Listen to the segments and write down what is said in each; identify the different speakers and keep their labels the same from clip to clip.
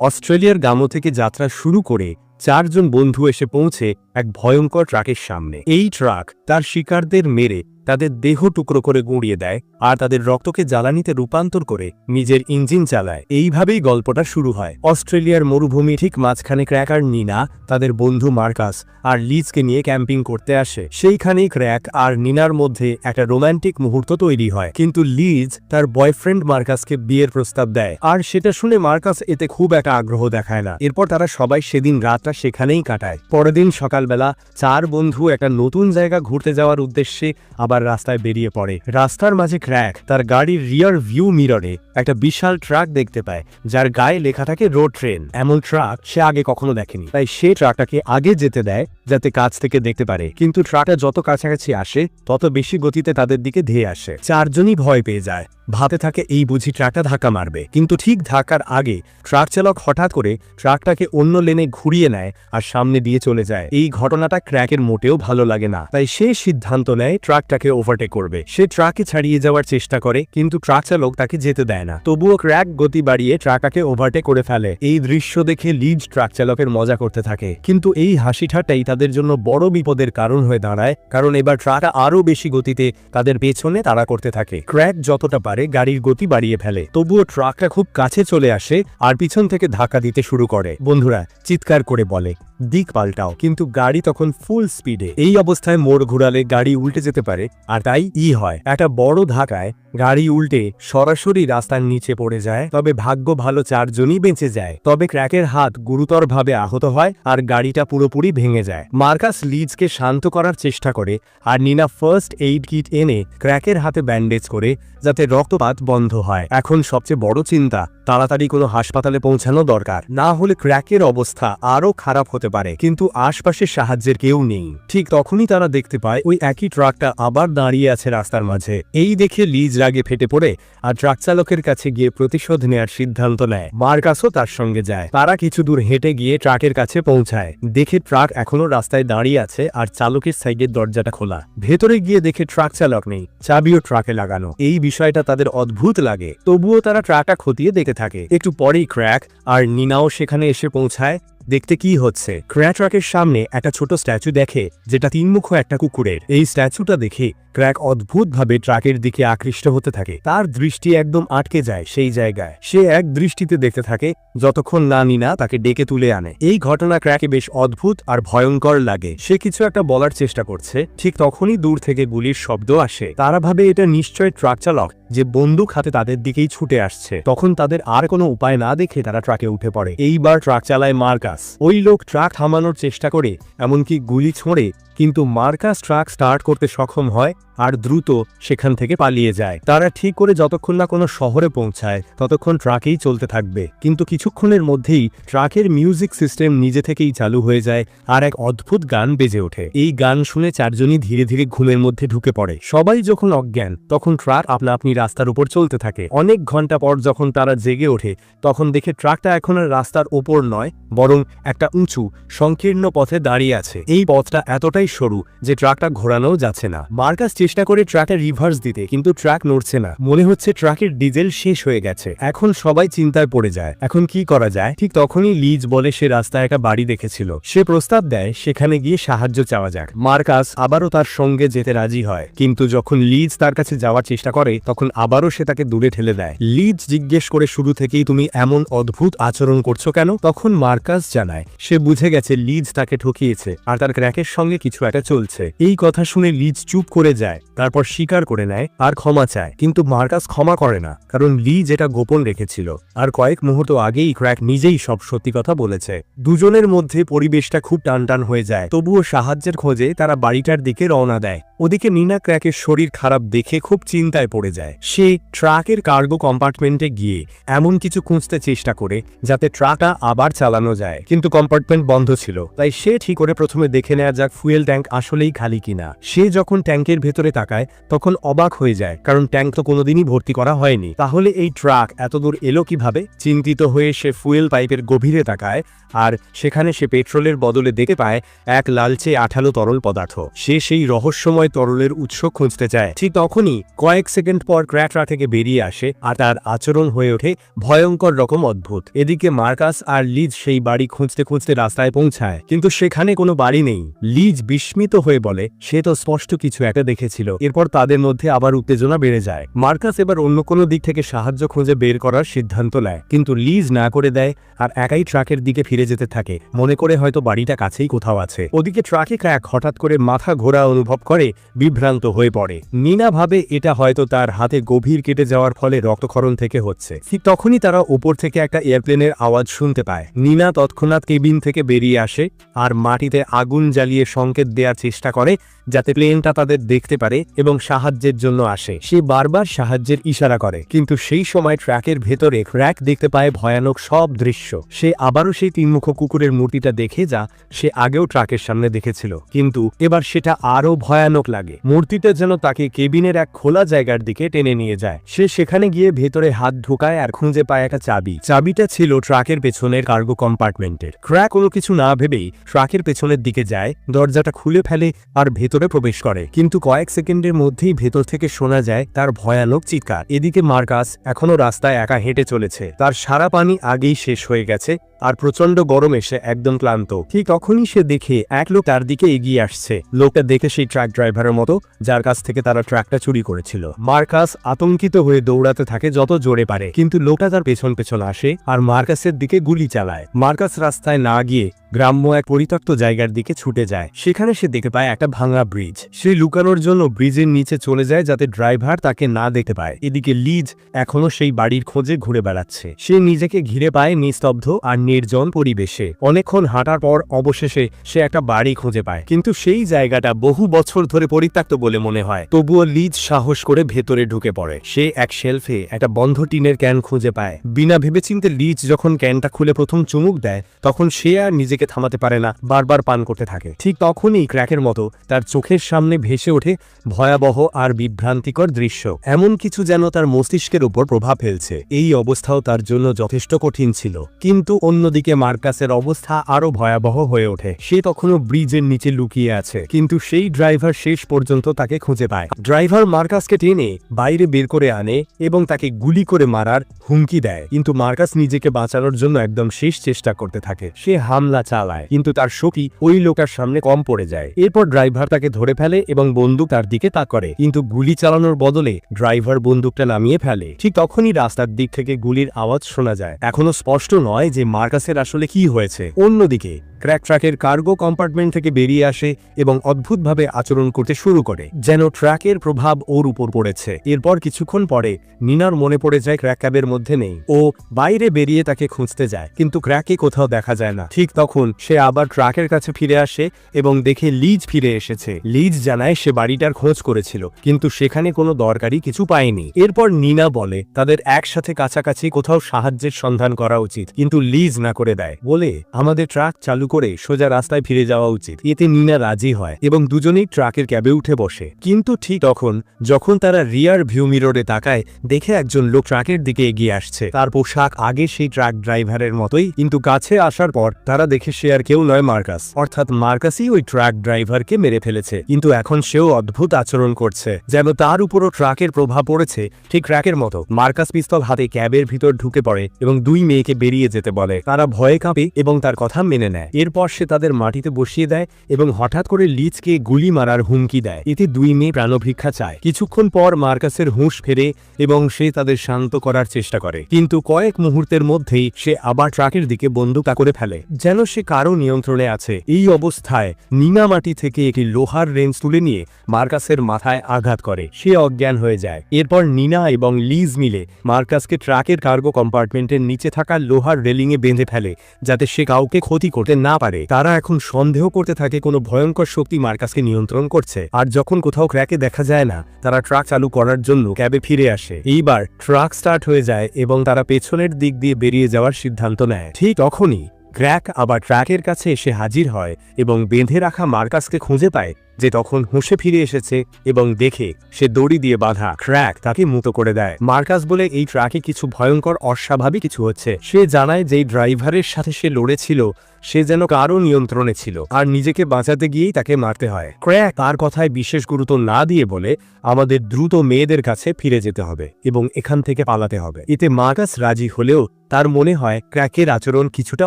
Speaker 1: অস্ট্রেলিয়ার গামো থেকে যাত্রা শুরু করে চারজন বন্ধু এসে পৌঁছে এক ভয়ঙ্কর ট্রাকের সামনে। এই ট্রাক তার শিকারদের মেরে তাদের দেহ টুকরো করে গুঁড়িয়ে দেয় আর তাদের রক্তকে জ্বালানিতে রূপান্তর করে নিজের ইঞ্জিন চালায়। এইভাবেই গল্পটা শুরু হয়। অস্ট্রেলিয়ার মরুভূমি ঠিক মাঝখানে ক্র্যাকার নিনা, তাদের বন্ধু মার্কাস আর লিজকে নিয়ে ক্যাম্পিং করতে আসে। সেইখানেই ক্র্যাক আর নিনার মধ্যে একটা রোমান্টিক মুহূর্ত তৈরি হয়। কিন্তু লিজ তার বয়ফ্রেন্ড মার্কাসকে বিয়ের প্রস্তাব দেয়। আর সেটা শুনে মার্কাস এতে খুব একটা আগ্রহ দেখায় না। এরপর তারা সবাই সেদিন রাতটা সেখানেই কাটায়। পরের দিন সকালবেলা চার বন্ধু একটা নতুন জায়গা ঘুরতে যাওয়ার উদ্দেশ্যে আবার রাস্তায় বেরিয়ে পড়ে। রাস্তার মাঝে ক্র্যাক, তার গাড়ির রিয়ার ভিউ মিররে একটা বিশাল ট্রাক দেখতে পায়, যার গায়ে লেখা থাকে রোড ট্রেন। এমন ট্রাক সে আগে কখনো দেখেনি, তাই সে ট্রাকটাকে আগে যেতে দেয়, যাতে কাছ থেকে দেখতে পারে। কিন্তু ট্রাকটা যত কাছাকাছি আসে, তত বেশি গতিতে তাদের দিকে ধেয়ে আসে। চারজনই ভয় পেয়ে যায়। ভাতে থাকে, এই বুঝি ট্রাকটা ধাক্কা মারবে। কিন্তু ঠিক ধাক্কার আগে ট্রাক চালক হঠাৎ করে ট্রাকটাকে অন্য লেনে ঘুরিয়ে নেয় আর সামনে দিয়ে চলে যায়। এই ঘটনাটা ক্র্যাকের মোটেও ভালো লাগে না। তাই সে সিদ্ধান্ত নেয় ট্রাকটাকে ওভারটেক করবে। সে ট্রাকে ছাড়িয়ে যাওয়ার চেষ্টা করে, কিন্তু ট্রাক চালক তাকে যেতে দেয় না। তবুও ক্র্যাক গতি বাড়িয়ে ট্রাকাকে ওভারটেক করে ফেলে। এই দৃশ্য দেখে লিজ ট্রাক চালকের মজা করতে থাকে। কিন্তু এই হাসি ঠাট্টাই তাদের জন্য বড় বিপদের কারণ হয়ে দাঁড়ায়, কারণ এবার ট্রাকটা আরও বেশি গতিতে তাদের পেছনে তাড়া করতে থাকে। ক্র্যাক যতটা পারে গাড়ির গতি বাড়িয়ে ফেলে। তবুও ট্রাকটা খুব কাছে চলে আসে আর পিছন থেকে ধাক্কা দিতে শুরু করে। বন্ধুরা, চিৎকার করে বলে দিক পাল্টাও। কিন্তু গাড়ি তখন ফুল স্পিডে এই অবস্থায় মোড় ঘুরালে গাড়ি উল্টে যেতে পারে, আর তাই ই হয়। একটা বড় ধাক্কায় গাড়ি উল্টে সরাসরি রাস্তার নিচে পড়ে যায়, তবে ভাগ্য ভালো চারজনই বেঁচে যায়। তবে ক্র্যাকের হাত গুরুতরভাবে আহত হয়, আর গাড়িটা পুরোপুরি ভেঙে যায়। মার্কাস লিজকে শান্ত করার চেষ্টা করে, আর নিনা ফার্স্ট এইড কিট এনে ক্র্যাকের হাতে ব্যান্ডেজ করে, যাতে রক্তপাত বন্ধ হয়। এখন সবচেয়ে বড় চিন্তা তাড়াতাড়ি কোনো হাসপাতালে পৌঁছানো দরকার। না হলে ক্র্যাকের অবস্থা আরও খারাপ হতে পারে, কিন্তু আশপাশে সাহায্যের কেউ নেই। ঠিক তখনই তারা দেখতে পায়, ওই একই ট্রাকটা আবার দাঁড়িয়ে আছে রাস্তার মাঝে। এই দেখে লিজ রাগে ফেটে পড়ে আর ট্রাক চালকের কাছে গিয়ে প্রতিশোধ নেয়ার সিদ্ধান্ত নেয়। মার্কাসও তার সঙ্গে যায়। তারা কিছু দূর হেঁটে গিয়ে ট্রাকের কাছে পৌঁছায়। দেখে ট্রাক এখনও রাস্তায় দাঁড়িয়ে আছে আর চালকের সাইডের দরজাটা খোলা। ভেতরে গিয়ে দেখে ট্রাক চালক নেই, চাবিও ট্রাকে লাগানো। এই বিষয়টা তাদের অদ্ভুত লাগে। তবুও তারা ট্রাকটা খতিয়ে দেখে থাকে। একটু পরেই ক্র্যাক আর নিনাও সেখানে এসে পৌঁছায় দেখতে কি হচ্ছে? ক্র্যাক ট্রাকের সামনে একটা ছোট স্ট্যাচু দেখে, যেটা তিনমুখ একটা কুকুরের। এই স্ট্যাচুটা দেখে, ক্র্যাক অদ্ভুতভাবে ট্রাকের দিকে আকৃষ্ট হতে থাকে। তার দৃষ্টি একদম আটকে যায় সেই জায়গায়। সে এক দৃষ্টিতে দেখতে থাকে, যতক্ষণ না নিনা তাকে ডেকে তুলে আনে। এই ঘটনা ক্র্যাকে বেশ অদ্ভুত আর ভয়ঙ্কর লাগে। সে কিছু একটা বলার চেষ্টা করছে, ঠিক তখনই দূর থেকে গুলির শব্দ আসে। তারা ভাবে এটা নিশ্চয় ট্রাক চালক, যে বন্দুক হাতে তাদের দিকেই ছুটে আসছে। তখন তাদের আর কোনো উপায় না দেখে তারা ট্রাকে উঠে পড়ে। এইবার ট্রাক চালায় মার্কাস। ওই লোক ট্রাক থামানোর চেষ্টা করে, এমনকি গুলি ছোঁড়ে, কিন্তু মার্কাস ট্রাক স্টার্ট করতে সক্ষম হয় আর দ্রুত সেখান থেকে পালিয়ে যায়। তারা ঠিক করে যতক্ষণ না কোনো শহরে পৌঁছায়, ততক্ষণ ট্রাকেই চলতে থাকবে। কিন্তু কিছুক্ষণের মধ্যেই ট্রাকের মিউজিক সিস্টেম নিজে থেকেই চালু হয়ে যায় আর এক অদ্ভুত গান বেজে ওঠে। এই গান শুনে চারজনই ধীরে ধীরে ঘুমের মধ্যে ঢুকে পড়ে। সবাই যখন অজ্ঞান, তখন ট্রাক আপনা আপনি রাস্তার উপর চলতে থাকে। অনেক ঘণ্টা পর যখন তারা জেগে ওঠে, তখন দেখে ট্রাকটা এখন আর রাস্তার ওপর নয়, বরং একটা উঁচু, সংকীর্ণ পথে দাঁড়িয়ে আছে। এই পথটা এতটাই সরু যে ট্রাকটা ঘোরানোও যাচ্ছে না। মার্কাস চেষ্টা করে ট্রাকে রিভার্স দিতে, কিন্তু ট্রাক নড়ছে না। মনে হচ্ছে ট্রাকের ডিজেল শেষ হয়ে গেছে। এখন সবাই চিন্তায় পড়ে যায়। এখন কি করা যায়? ঠিক তখনই লিজ বলে সে রাস্তায় একটা বাড়ি দেখেছিল। সে প্রস্তাব দেয়, সেখানে গিয়ে সাহায্য চাওয়া যাক। মার্কাস আবারও তার সঙ্গে যেতে রাজি হয়। কিন্তু যখন লিজ তার কাছে যাওয়ার চেষ্টা করে, তখন আবারও সে তাকে দূরে ঠেলে দেয়। লিজ জিজ্ঞেস করে, শুরু থেকেই তুমি এমন অদ্ভুত আচরণ করছ কেন? তখন মার্কাস জানায়, সে বুঝে গেছে লিজ তাকে ঠকিয়েছে, আর তার ক্র্যাকের সঙ্গে কিছু একটা চলছে। এই কথা শুনে লিজ চুপ করে যায়। তারপর স্বীকার করে নেয়, আর ক্ষমা চায়। কিন্তু মার্কাস ক্ষমা করে না, কারণ লি যেটা গোপন রেখেছিল, আর কয়েক মুহূর্ত আগেই ক্র্যাক নিজেই সব সত্যি কথা বলেছে। দুজনের মধ্যে পরিবেশটা খুব টানটান হয়ে যায়, তবুও সাহায্যের খোঁজে তারা বাড়িটার দিকে রওনা দেয়। ওদিকে নিনা ক্র্যাকের শরীর খারাপ দেখে খুব চিন্তায় পড়ে যায়। সে ট্রাকের কার্গো কম্পার্টমেন্টে গিয়ে এমন কিছু খুঁজতে চেষ্টা করে যাতে ট্রাকটা আবার চালানো যায়। কিন্তু কম্পার্টমেন্ট বন্ধ ছিল, তাই সে ঠিক করে প্রথমে দেখে নেওয়া যাক ফুয়েল ট্যাঙ্ক আসলেই খালি কিনা। সে যখন ট্যাঙ্কের ভেতরে তাকায়, তখন অবাক হয়ে যায়, কারণ ট্যাঙ্ক তো কোনোদিনই ভর্তি করা হয়নি। তাহলে এই ট্রাক এতদূর এলো কীভাবে? চিন্তিত হয়ে সে ফুয়েল পাইপের গভীরে তাকায়, আর সেখানে সে পেট্রোলের বদলে দেখতে পায় এক লালচে আঠালো তরল পদার্থ। সে সেই রহস্যময় সময় তরলের উৎস খুঁজতে যায়। ঠিক তখনই কয়েক সেকেন্ড পর ক্র্যাকরা থেকে বেরিয়ে আসে আর তার আচরণ হয়ে ওঠে ভয়ঙ্কর রকম অদ্ভুত। এদিকে মার্কাস আর লিজ সেই বাড়ি খুঁজতে খুঁজতে রাস্তায় পৌঁছায়। কিন্তু সেখানে কোনো বাড়ি নেই। লিজ বিস্মিত হয়ে বলে, সে তো স্পষ্ট কিছু একটা দেখেছিল। এরপর তাদের মধ্যে আবার উত্তেজনা বেড়ে যায়। মার্কাস এবার অন্য কোনো দিক থেকে সাহায্য খুঁজে বের করার সিদ্ধান্ত নেয়। কিন্তু লিজ না করে দেয় আর একাই ট্রাকের দিকে ফিরে যেতে থাকে। মনে করে হয়তো বাড়িটা কাছেই কোথাও আছে। ওদিকে ট্রাকে ক্র্যাক হঠাৎ করে মাথা ঘোরা অনুভব করে বিভ্রান্ত হয়ে পড়ে। নিনা ভাবে এটা হয়তো তার হাতে গভীর কেটে যাওয়ার ফলে রক্তক্ষরণ থেকে হচ্ছে। ঠিক তখনই তারা ওপর থেকে একটা এয়ারপ্লেনের আওয়াজ শুনতে পায়। নিনা তৎক্ষণাৎ কেবিন থেকে বেরিয়ে আসে আর মাটিতে আগুন জ্বালিয়ে সংকেত দেওয়ার চেষ্টা করে যাতে প্লেনটা তাদের দেখতে পারে এবং সাহায্যের জন্য আসে। সে বারবার সাহায্যের ইশারা করে, কিন্তু সেই সময় ট্র্যাকের ভেতরে ক্র্যাক দেখতে পায় ভয়ানক সব দৃশ্য। সে আবারও সেই তিনমুখ কুকুরের মূর্তিটা দেখে যা সে আগেও ট্রাকের সামনে দেখেছিল, কিন্তু এবার সেটা আরও ভয়ানক লাগে। মূর্তিটা যেন তাকে কেবিনের এক খোলা জায়গার দিকে টেনে নিয়ে যায়। সে সেখানে গিয়ে ভেতরে হাত ঢোকায় আর খুঁজে পায় একটা চাবি। চাবিটা ছিল ট্রাকের পেছনের কার্গো কম্পার্টমেন্টের। ক্র্যাক কোনো কিছু না ভেবেই ট্রাকের পেছনের দিকে যায়, দরজাটা খুলে ফেলে আর ভেতরে প্রবেশ করে। কিন্তু কয়েক সেকেন্ডের মধ্যেই ভেতর থেকে শোনা যায় তার ভয়ানক চিৎকার। এদিকে মার্কাস এখনও রাস্তায় একা হেঁটে চলেছে। তার সারা পানি আগেই শেষ হয়ে গেছে। আর প্রচণ্ড গরম এসে একদম ক্লান্ত। ঠিক তখনই সে দেখে এক লোক তার দিকে এগিয়ে আসছে। লোকটা দেখে সেই ট্রাক ড্রাইভারের মতো, যার কাছ থেকে তারা ট্রাকটা চুরি করেছিল। মার্কাস আতঙ্কিত হয়ে দৌড়াতে থাকে যত জোরে পারে, কিন্তু লোকটা তার পেছন পেছন আসে আর মার্কাসের দিকে গুলি চালায়। মার্কাস রাস্তায় না গিয়ে গ্রাম্য এক পরিত্যক্ত জায়গার দিকে ছুটে যায়। সেখানে সে দেখতে পায় একটা ভাঙা ব্রিজ। সে লুকানোর জন্য ব্রিজের নিচে চলে যায় যাতে ড্রাইভার তাকে না দেখতে পায়। এদিকে লিজ এখনও সেই বাড়ির খোঁজে ঘুরে বেড়াচ্ছে। সে নিজেকে ঘিরে পায় নিস্তব্ধ আর নির্জন পরিবেশে। অনেকক্ষণ হাঁটার পর অবশেষে সে একটা বাড়ি খুঁজে পায়। কিন্তু সেই জায়গাটা বহু বছর ধরে পরিত্যক্ত বলে মনে হয়। তবুও লিজ সাহস করে ভেতরে ঢুকে পড়ে। সে এক শেলফে একটা বন্ধ টিনের ক্যান খুঁজে পায়। বিনা ভেবেচিন্তে লিজ যখন ক্যানটা খুলে প্রথম চুমুক দেয়, তখন সে আর নিজেকে থামাতে পারে না, বারবার পান করতে থাকে। ঠিক তখনই ক্র্যাকের মতো তার চোখের সামনে ভেসে ওঠে ভয়াবহ আর বিভ্রান্তিকর দৃশ্য। এমন কিছু যেন তার মস্তিষ্কের উপর প্রভাব ফেলছে। এই অবস্থাও তার জন্য যথেষ্ট কঠিন ছিল। কিন্তু অন্যদিকে মার্কাসের অবস্থা আরও ভয়াবহ হয়ে ওঠে। সে তখনও ব্রিজের নিচে লুকিয়ে আছে, কিন্তু সেই ড্রাইভার শেষ পর্যন্ত তাকে খুঁজে পায়। ড্রাইভার মার্কাসকে টেনে বাইরে বের করে আনে এবং তাকে গুলি করে মারার হুমকি দেয়, কিন্তু মার্কাস নিজেকে বাঁচানোর জন্য একদম শেষ চেষ্টা করতে থাকে। সে হামলা চালায়, কিন্তু তার শক্তি ওই লোকের সামনে কম পড়ে যায়। এরপর ড্রাইভার তাকে ধরে ফেলে এবং বন্দুক তার দিকে তা করে, কিন্তু গুলি চালানোর বদলে ড্রাইভার বন্দুকটা নামিয়ে ফেলে। ঠিক তখনই রাস্তার দিক থেকে গুলির আওয়াজ শোনা যায়। এখনও স্পষ্ট নয় যে মার্কাসের আসলে কি হয়েছে? অন্যদিকে ক্র্যাক ট্রাকের কার্গো কম্পার্টমেন্ট থেকে বেরিয়ে আসে এবং অদ্ভুতভাবে আচরণ করতে শুরু করে, যেন ট্র্যাকের প্রভাব ওর উপর পড়েছে। এরপর কিছুক্ষণ পরে নিনার মনে পড়ে যায় ক্র্যাক ক্যাবের মধ্যে নেই। ও বাইরে বেরিয়ে তাকে খুঁজতে যায়, কিন্তু ক্র্যাকে কোথাও দেখা যায় না। ঠিক তখন সে আবার ট্রাকের কাছে ফিরে আসে এবং দেখে লিজ ফিরে এসেছে। লিজ জানায় সে বাড়িটার খোঁজ করেছিল, কিন্তু সেখানে কোনো দরকারি কিছু পায়নি। এরপর নিনা বলে, তাদের একসাথে কাছাকাছি কোথাও সাহায্যের সন্ধান করা উচিত, কিন্তু লিজ না করে দেয়। বলে, আমাদের ট্রাক চালু করে সোজা রাস্তায় ফিরে যাওয়া উচিত। এতে নিনা রাজি হয় এবং দুজনেই ট্রাকের ক্যাবে উঠে বসে। কিন্তু ঠিক তখন, যখন তারা রিয়ার ভিউ মিররে তাকায়, দেখে একজন লোক ট্রাকের দিকে এগিয়ে আসছে। তার পোশাক আগে সেই ট্রাক ড্রাইভারের মতোই, কিন্তু কাছে আসার পর তারা দেখে সে আর কেউ নয় মার্কাস। অর্থাৎ মার্কাসই ওই ট্রাক ড্রাইভারকে মেরে ফেলেছে। কিন্তু এখন সেও অদ্ভুত আচরণ করছে, যেন তার উপরও ট্রাকের প্রভাব পড়েছে, ঠিক ট্রাকের মতো। মার্কাস পিস্তল হাতে ক্যাবের ভিতর ঢুকে পড়ে এবং দুই মেয়েকে বেরিয়ে যেতে বলে। তারা ভয়ে কাঁপে এবং তার কথা মেনে নেয়। এরপর সে তাদের মাটিতে বসিয়ে দেয় এবং হঠাৎ করে লিজকে গুলি মারার হুমকি দেয়। এতে দুই মেয়ে প্রাণভিক্ষা চায়। কিছুক্ষণ পর মার্কাসের হুঁশ ফেরে এবং সে তাদের শান্ত করার চেষ্টা করে। কিন্তু কয়েক মুহূর্তের মধ্যেই সে আবার ট্রাকের দিকে বন্দুকা করে ফেলে। যেন সে কারও নিয়ন্ত্রণে আছে। এই অবস্থায় নিনা মাটি থেকে একটি লোহার রেঞ্জ তুলে নিয়ে মার্কাসের মাথায় আঘাত করে। সে অজ্ঞান হয়ে যায়। এরপর নিনা এবং লিজ মিলে মার্কাসকে ট্রাকের কার্গো কম্পার্টমেন্টের নিচে থাকা লোহার রেলিংয়ে বেঁধে ফেলে, যাতে সে কাউকে ক্ষতি করতে না পারে, তারা এখন সন্দেহ করতে থাকে কোনো ভয়ঙ্কর শক্তি মার্কাসকে নিয়ন্ত্রণ করছে, আর যখন কোথাও ক্র্যাকে দেখা যায় না, তারা ট্রাক চালু করার জন্য ক্যাবে ফিরে আসে। এইবার ট্রাক স্টার্ট হয়ে যায় এবং তারা পেছনের দিক দিয়ে বেরিয়ে যাওয়ার সিদ্ধান্ত নেয়। ঠিক তখনই ক্র্যাক আবার ট্র্যাকের কাছে এসে হাজির হয় এবং বেঁধে রাখা মার্কাসকে খুঁজে পায়, যে তখন হুঁশে ফিরে এসেছে এবং দেখে সে দড়ি দিয়ে বাঁধা ক্র্যাক তাকে মুত করে দেয়। মার্কাস বলে, এই ট্রাকে কিছু ভয়ঙ্কর, অস্বাভাবিক কিছু হচ্ছে। সে জানায় যে ড্রাইভারের সাথে সে লড়েছিল সে যেন কারও নিয়ন্ত্রণে ছিল, আর নিজেকে বাঁচাতে গিয়েই তাকে মারতে হয়। ক্র্যাক তার কথায় বিশেষ গুরুত্ব না দিয়ে বলে, আমাদের দ্রুত মেয়েদের কাছে ফিরে যেতে হবে এবং এখান থেকে পালাতে হবে। এতে মার্কাস রাজি হলেও তার মনে হয়, ক্র্যাকের আচরণ কিছুটা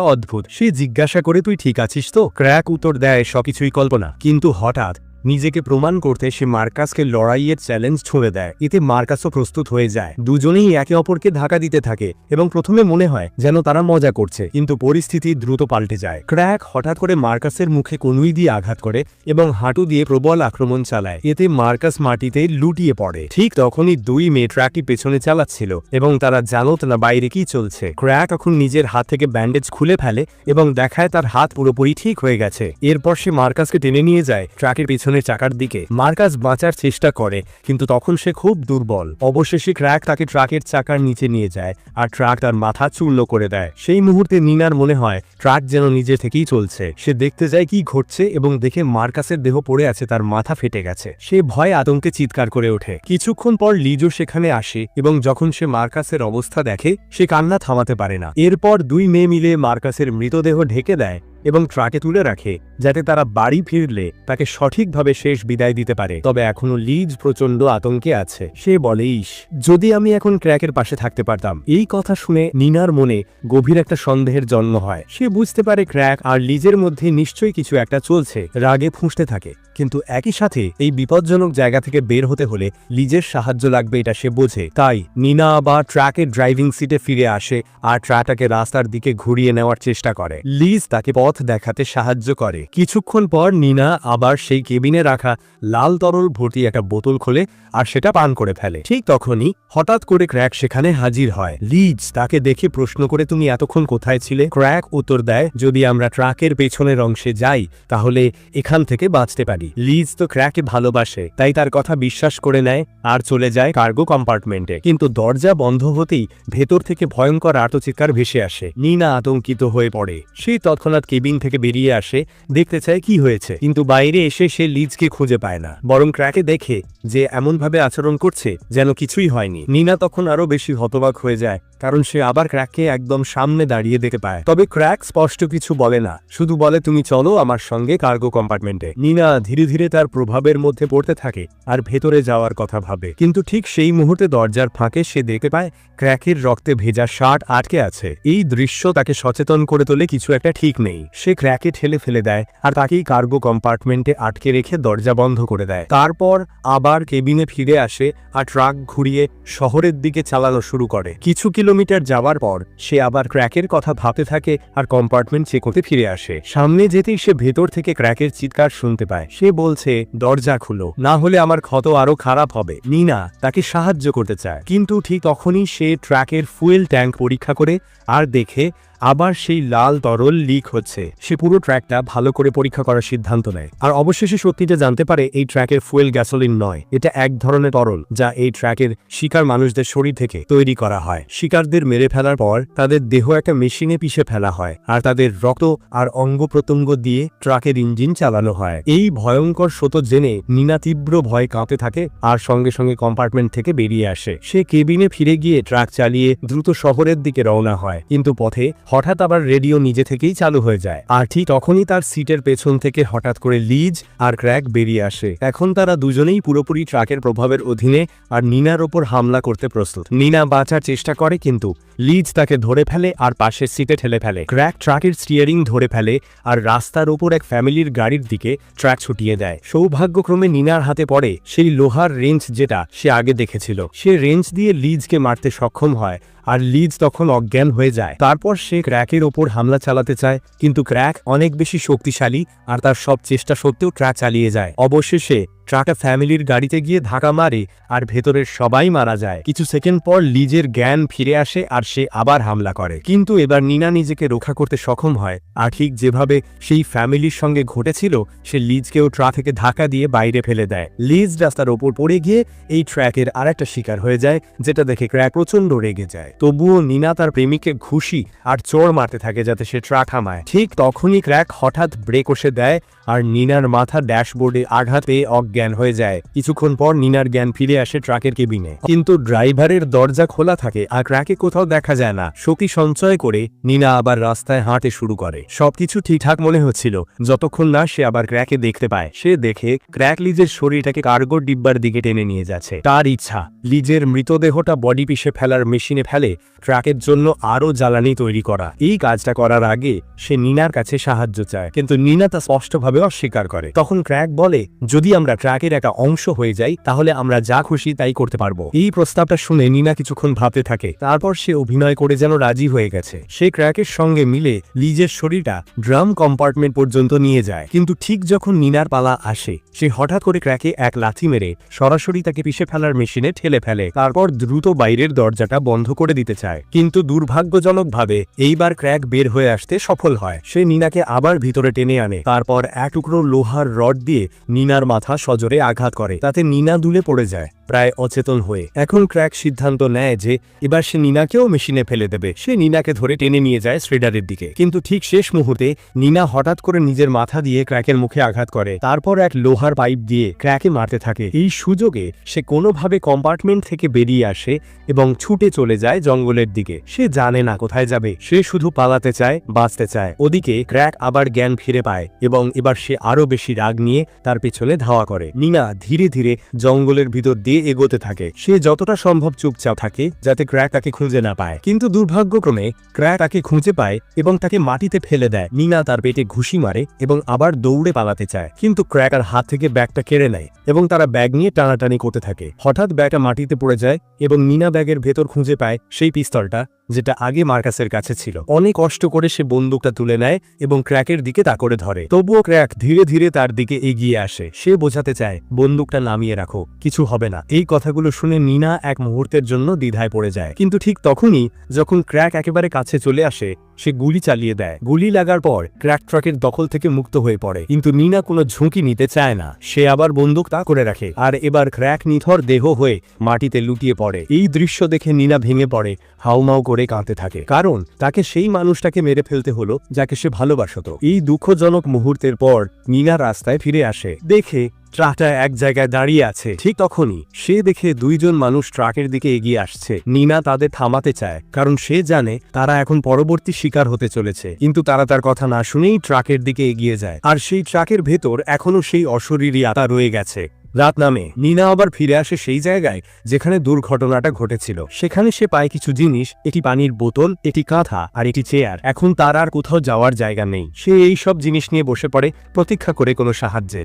Speaker 1: অদ্ভুত। সে জিজ্ঞাসা করে, তুই ঠিক আছিস তো? ক্র্যাক উত্তর দেয়, সবকিছুই কল্পনা। কিন্তু হঠাৎ নিজেকে প্রমাণ করতে সে মার্কাসকে লড়াইয়ের চ্যালেঞ্জ ছুঁড়ে দেয়। এতে মার্কাসও প্রস্তুত হয়ে যায়। দুজনেই একে অপরকে ধাক্কা দিতে থাকে এবং প্রথমে মনে হয় যেন তারা মজা করছে, কিন্তু পরিস্থিতি দ্রুত পাল্টে যায়। ক্র্যাক হঠাৎ করে মার্কাসের মুখে কনুই দিয়ে আঘাত করে এবং হাঁটু দিয়ে প্রবল আক্রমণ চালায়। এতে মার্কাস মাটিতে লুটিয়ে পড়ে। ঠিক তখনই দুই মেয়ে ট্র্যাকটি পেছনে চালাচ্ছিল এবং তারা জানত না বাইরে কি চলছে। ক্র্যাক এখন নিজের হাত থেকে ব্যান্ডেজ খুলে ফেলে এবং দেখায় তার হাত পুরোপুরি ঠিক হয়ে গেছে। এরপর সে মার্কাসকে টেনে নিয়ে যায়। ট্র্যাকের পেছনের চাকার দিকে মার্কাস বাঁচার চেষ্টা করে, কিন্তু তখন সে খুব দুর্বল। অবশেষে ক্র্যাক তাকে ট্রাকের চাকার নিচে নিয়ে যায় আর ট্রাক তার মাথা চূর্ণ করে দেয়। সেই মুহূর্তে নিনার মনে হয়, ট্রাক যেন নিজে থেকেই চলছে। সে দেখতে যায় কি ঘটছে এবং দেখে মার্কাসের দেহ পড়ে আছে, তার মাথা ফেটে গেছে। সে ভয়ে আতঙ্কে চিৎকার করে ওঠে। কিছুক্ষণ পর লিজো সেখানে আসে এবং যখন সে মার্কাসের অবস্থা দেখে, সে কান্না থামাতে পারে না। এরপর দুই মেয়ে মিলে মার্কাসের মৃতদেহ ঢেকে দেয় এবং ট্রাকে তুলে রাখে, যাতে তারা বাড়ি ফিরলে তাকে সঠিকভাবে শেষ বিদায় দিতে পারে। তবে এখনও লিজ প্রচণ্ড আতঙ্কে আছে। সে বলে, ইস, যদি আমি এখন ক্র্যাকের পাশে থাকতে পারতাম। এই কথা শুনে নিনার মনে গভীর একটা সন্দেহের জন্ম হয়। সে বুঝতে পারে ক্র্যাক আর লিজের মধ্যে নিশ্চয়ই কিছু একটা চলছে। রাগে ফুঁসতে থাকে। কিন্তু একই সাথে এই বিপজ্জনক জায়গা থেকে বের হতে হলে লিজের সাহায্য লাগবে এটা সে বোঝে। তাই নিনা আবার ট্র্যাকের ড্রাইভিং সিটে ফিরে আসে আর ট্রাকটাকে রাস্তার দিকে ঘুরিয়ে নেওয়ার চেষ্টা করে। লিজ তাকে পথ দেখাতে সাহায্য করে। কিছুক্ষণ পর নিনা আবার সেই কেবিনে রাখা লাল তরল ভর্তি একটা বোতল খোলে আর সেটা পান করে ফেলে। ঠিক তখনই হঠাৎ করে ক্র্যাক সেখানে হাজির হয়। লিজ তাকে দেখে প্রশ্ন করে, তুমি এতক্ষণ কোথায় ছিলে? ক্র্যাক উত্তর দেয়, যদি আমরা ট্রাকের পেছনের অংশে যাই, তাহলে এখান থেকে বাঁচতে পারি। লিজ তো ক্র্যাকে ভালোবাসে, তাই তার কথা বিশ্বাস করে নেয় আর চলে যায় কার্গো কম্পার্টমেন্টে। কিন্তু দরজা বন্ধ হতেই ভেতর থেকে ভয়ঙ্কর আর্তচিৎকার ভেসে আসে। নিনা আতঙ্কিত হয়ে পড়ে। সে তৎক্ষণাৎ কেবিন থেকে বেরিয়ে আসে, দেখতে চায় কি হয়েছে। কিন্তু বাইরে এসে সে লিজকে খুঁজে পায় না। বরং ক্র্যাকে দেখে যে এমনভাবে আচরণ করছে যেন কিছুই হয়নি। নিনা তখন আরও বেশি হতবাক হয়ে যায়, কারণ সে আবার ক্র্যাককে একদম সামনে দাঁড়িয়ে দেখতে পায়। তবে ক্র্যাক স্পষ্ট কিছু বলে না, শুধু বলে, তুমি চলো আমার সঙ্গে কার্গো কম্পার্টমেন্টে। নিনা ধীরে ধীরে তার প্রভাবের মধ্যে পড়তে থাকে আর ভেতরে যাওয়ার কথা ভাবে। কিন্তু ঠিক সেই মুহূর্তে দরজার ফাঁকে সে দেখতে পায় ক্র্যাকের রক্তে ভেজা শার্ট আটকে আছে। এই দৃশ্য তাকে সচেতন করে তোলে কিছু একটা ঠিক নেই। সে ক্র্যাকে ঠেলে ফেলে দেয় আর তাকেই কার্গো কম্পার্টমেন্টে আটকে রেখে দরজা বন্ধ করে দেয়। তারপর আবার কেবিনে ফিরে আসে আর ট্রাক ঘুরিয়ে শহরের দিকে চালানো শুরু করে। কিছু কিলোমিটার যাওয়ার পর সে আবার ক্র্যাকের কথা ভাবতে থাকে আর কম্পার্টমেন্ট চেক করতে ফিরে আসে। সামনে যেতেই সে ভেতর থেকে ক্র্যাকের চিৎকার শুনতে পায়। সে বলছে, দরজা খুলো, না হলে আমার ক্ষত আরও খারাপ হবে। নিনা তাকে সাহায্য করতে চায়। কিন্তু ঠিক তখনই সে ট্রাকের ফুয়েল ট্যাঙ্ক পরীক্ষা করে আর দেখে আবার সেই লাল তরল লিক হচ্ছে। সে পুরো ট্র্যাকটা ভালো করে পরীক্ষা করার সিদ্ধান্ত নেয়। আর অবশেষে সত্যিটা জানতে পারে এই ট্র্যাকের ফুয়েল গ্যাসোলিন নয়। এটা এক ধরনের তরল, যা এই ট্র্যাকের শিকার মানুষদের শরীর থেকে তৈরি করা হয়। শিকারদের মেরে ফেলার পর তাদের দেহ একটা মেশিনে পিষে ফেলা হয়, আর তাদের রক্ত আর অঙ্গ প্রত্যঙ্গ দিয়ে ট্রাকের ইঞ্জিন চালানো হয়। এই ভয়ঙ্কর সত জেনে নিনা তীব্র ভয় কাঁপতে থাকে আর সঙ্গে সঙ্গে কম্পার্টমেন্ট থেকে বেরিয়ে আসে। সে কেবিনে ফিরে গিয়ে ট্রাক চালিয়ে দ্রুত শহরের দিকে রওনা হয়, কিন্তু পথে হঠাৎ আবার রেডিও নিজে থেকেই চালু হয়ে যায়। আর ঠিক তখনই তার সিটের পেছন থেকে হঠাৎ করে লিজ আর ক্র্যাক বেরিয়ে আসে। এখন তারা দুজনেই পুরোপুরি ট্রাকের প্রভাবের অধীনে আর নিনার ওপর হামলা করতে প্রস্তুত। নিনা বাঁচার চেষ্টা করে কিন্তু লিজ তাকে ধরে ফেলে আর পাশের সিটে ঠেলে ফেলে। ক্র্যাক ট্রাকের স্টিয়ারিং ধরে ফেলে আর রাস্তার ওপর এক ফ্যামিলির গাড়ির দিকে ট্র্যাক ছুটিয়ে দেয়। সৌভাগ্যক্রমে নিনার হাতে পড়ে সেই লোহার রেঞ্জ যেটা সে আগে দেখেছিল। সে রেঞ্জ দিয়ে লিজকে মারতে সক্ষম হয় আর লিজ তখন অজ্ঞান হয়ে যায়। তারপর সে ক্র্যাকের ওপর হামলা চালাতে চায়, কিন্তু ক্র্যাক অনেক বেশি শক্তিশালী আর তার সব চেষ্টা সত্ত্বেও ট্র্যাক চালিয়ে যায়। অবশেষে ট্রাকটা ফ্যামিলির গাড়িতে গিয়ে ধাক্কা মারে আর ভেতরের সবাই মারা যায়। কিছু সেকেন্ড পর লিজের জ্ঞান ফিরে আসে আর সে আবার হামলা করে। কিন্তু এবার নিনা নিজেকে রক্ষা করতে সক্ষম হয় আর ঠিক যেভাবে সেই ফ্যামিলির সঙ্গে ঘটেছিল, সে লিজকেও ট্রাক থেকে ধাক্কা দিয়ে বাইরে ফেলে দেয়। লিজ রাস্তার ওপর পড়ে গিয়ে এই ট্র্যাকের আরেকটা শিকার হয়ে যায়, যেটা দেখে ক্র্যাক প্রচণ্ড রেগে যায়। তবুও নিনা তার প্রেমিককে ঘুষি আর চোর মারতে থাকে যাতে সে ট্রাক থামায়। ঠিক তখনই ক্র্যাক হঠাৎ ব্রেক কষে দেয় আর নিনার মাথা ড্যাশবোর্ডে আঘাত অজ্ঞান হয়ে যায়। কিছুক্ষণ পর নিনার জ্ঞান ফিরে আসে ট্রাকের কেবিনে। কিন্তু ড্রাইভারের দরজা খোলা থাকে আর ক্র্যাকে কোথাও দেখা যায় না। শক্তি সঞ্চয় করে নিনা আবার রাস্তায় হাঁটে শুরু করে। সবকিছু ঠিকঠাক মনে হচ্ছিল। যতক্ষণ না সে আবার ক্র্যাকে দেখতে পায়। সে দেখে ক্র্যাক লিজের শরীরটাকে কার্গো ডিব্বার দিকে টেনে নিয়ে যাচ্ছে। তার ইচ্ছা, লিজের মৃতদেহটা বডি পিষে ফেলার মেশিনে ফেলে ট্রাকের জন্য আরও জ্বালানি তৈরি করা। এই কাজটা করার আগে সে নিনার কাছে সাহায্য চায়। কিন্তু নিনা তা স্পষ্টভাবে অস্বীকার করে। তখন ক্র্যাক বলে, যদি আমরা ট্র্যাকের একটা অংশ হয়ে যাই, তাহলে আমরা যা খুশি তাই করতে পারব। এই প্রস্তাবটা শুনে নিনা কিছুক্ষণ ভাবতে থাকে। তারপর সে অভিনয় করে যেন রাজি হয়ে গেছে। সে ক্র্যাকের সঙ্গে মিলে লিজের শরীরটা ড্রাম কম্পার্টমেন্ট পর্যন্ত নিয়ে যায়। কিন্তু ঠিক যখন নিনার পালা আসে, সে হঠাৎ করে ক্র্যাকে এক লাথি মেরে সরাসরি তাকে পিষে ফেলার মেশিনে ঠেলে ফেলে। তারপর দ্রুত বাইরের দরজাটা বন্ধ করে দিতে চায়। কিন্তু দুর্ভাগ্যজনকভাবে এইবার ক্র্যাক বের হয়ে আসতে সফল হয়। সে নিনাকে আবার ভিতরে টেনে আনে। তারপর এক টুকরো লোহার রড দিয়ে নিনার মাথা সজোরে আঘাত করে। তাতে নিনা দুলে পড়ে যায়, প্রায় অচেতন হয়ে। এখন ক্র্যাক সিদ্ধান্ত নেয় যে এবার সে নিনাকেও মেশিনে ফেলে দেবে। সে নিনাকে ধরে টেনে নিয়ে যায় শ্রেডারের দিকে। কিন্তু ঠিক শেষ মুহূর্তে নিনা হঠাৎ করে নিজের মাথা দিয়ে ক্র্যাকের মুখে আঘাত করে। তারপর এক লোহার পাইপ দিয়ে ক্র্যাকে মারতে থাকে। এই সুযোগে সে কোনোভাবে কম্পার্টমেন্ট থেকে বেরিয়ে আসে এবং ছুটে চলে যায় জঙ্গলের দিকে। সে জানে না কোথায় যাবে। সে শুধু পালাতে চায়, বাঁচতে চায়। ওদিকে ক্র্যাক আবার জ্ঞান ফিরে পায় এবং এবার সে আরও বেশি রাগ নিয়ে তার পেছনে ধাওয়া করে। নিনা ধীরে ধীরে জঙ্গলের ভিতর দিয়ে এগোতে থাকে। সে যতটা সম্ভব চুপচাপ থাকে যাতে ক্র্যাক তাকে খুঁজে না পায়। কিন্তু দুর্ভাগ্যক্রমে ক্র্যাক তাকে খুঁজে পায় এবং তাকে মাটিতে ফেলে দেয়। নিনা তার পেটে ঘুষি মারে এবং আবার দৌড়ে পালাতে চায়। কিন্তু ক্র্যাক আর হাত থেকে ব্যাগটা কেড়ে নেয় এবং তারা ব্যাগ নিয়ে টানাটানি করতে থাকে। হঠাৎ ব্যাগটা মাটিতে পড়ে যায় এবং নিনা ব্যাগের ভেতর খুঁজে পায় সেই পিস্তলটা যেটা আগে মার্কাসের কাছে ছিল। অনেক কষ্ট করে সে বন্দুকটা তুলে নেয় এবং ক্র্যাকের দিকে তা করে ধরে। তবুও ক্র্যাক ধীরে ধীরে তার দিকে এগিয়ে আসে। সে বোঝাতে চায়, বন্দুকটা নামিয়ে রাখো, কিছু হবে না। এই কথাগুলো শুনে নিনা এক মুহূর্তের জন্য দ্বিধায় পড়ে যায়। কিন্তু ঠিক তখনই, যখন ক্র্যাক একেবারে কাছে চলে আসে, সে গুলি চালিয়ে দেয়। গুলি লাগার পর, ক্র্যাক ট্রাকের দখল থেকে মুক্ত হয়ে পড়ে। কিন্তু নিনা কোনো ঝুঁকি নিতে চায় না। সে আবার বন্দুক তা করে রাখে। আর এবার ক্র্যাক নিথর দেহ হয়ে মাটিতে লুটিয়ে পড়ে। এই দৃশ্য দেখে নিনা ভেঙে পড়ে। হাউমাউ করে কাঁদতে থাকে। কারণ তাকে সেই মানুষটাকে মেরে ফেলতে হলো, যাকে সে ভালোবাসত। এই দুঃখজনক মুহূর্তের পর নিনা রাস্তায় ফিরে আসে। দেখে ট্রাকটা এক জায়গায় দাঁড়িয়ে আছে। ঠিক তখনই সে দেখে দুইজন মানুষ ট্রাকের দিকে এগিয়ে আসছে। নিনা তাদের থামাতে চায়, কারণ সে জানে তারা এখন পরবর্তী শিকার হতে চলেছে। কিন্তু তারা তার কথা না শুনেই ট্রাকের দিকে এগিয়ে যায়। আর সেই ট্রাকের ভেতর এখনও সেই অশরীরী আতা রয়ে গেছে। রাত নামে। নিনা আবার ফিরে আসে সেই জায়গায় যেখানে দুর্ঘটনাটা ঘটেছিল। সেখানে সে পায় কিছু জিনিস এটি পানির বোতল এটি কাঁথা আর একটি চেয়ার। এখন তার আর কোথাও যাওয়ার জায়গা নেই। সে এই সব জিনিস নিয়ে বসে পড়ে, প্রতীক্ষা করে কোনো সাহায্যের।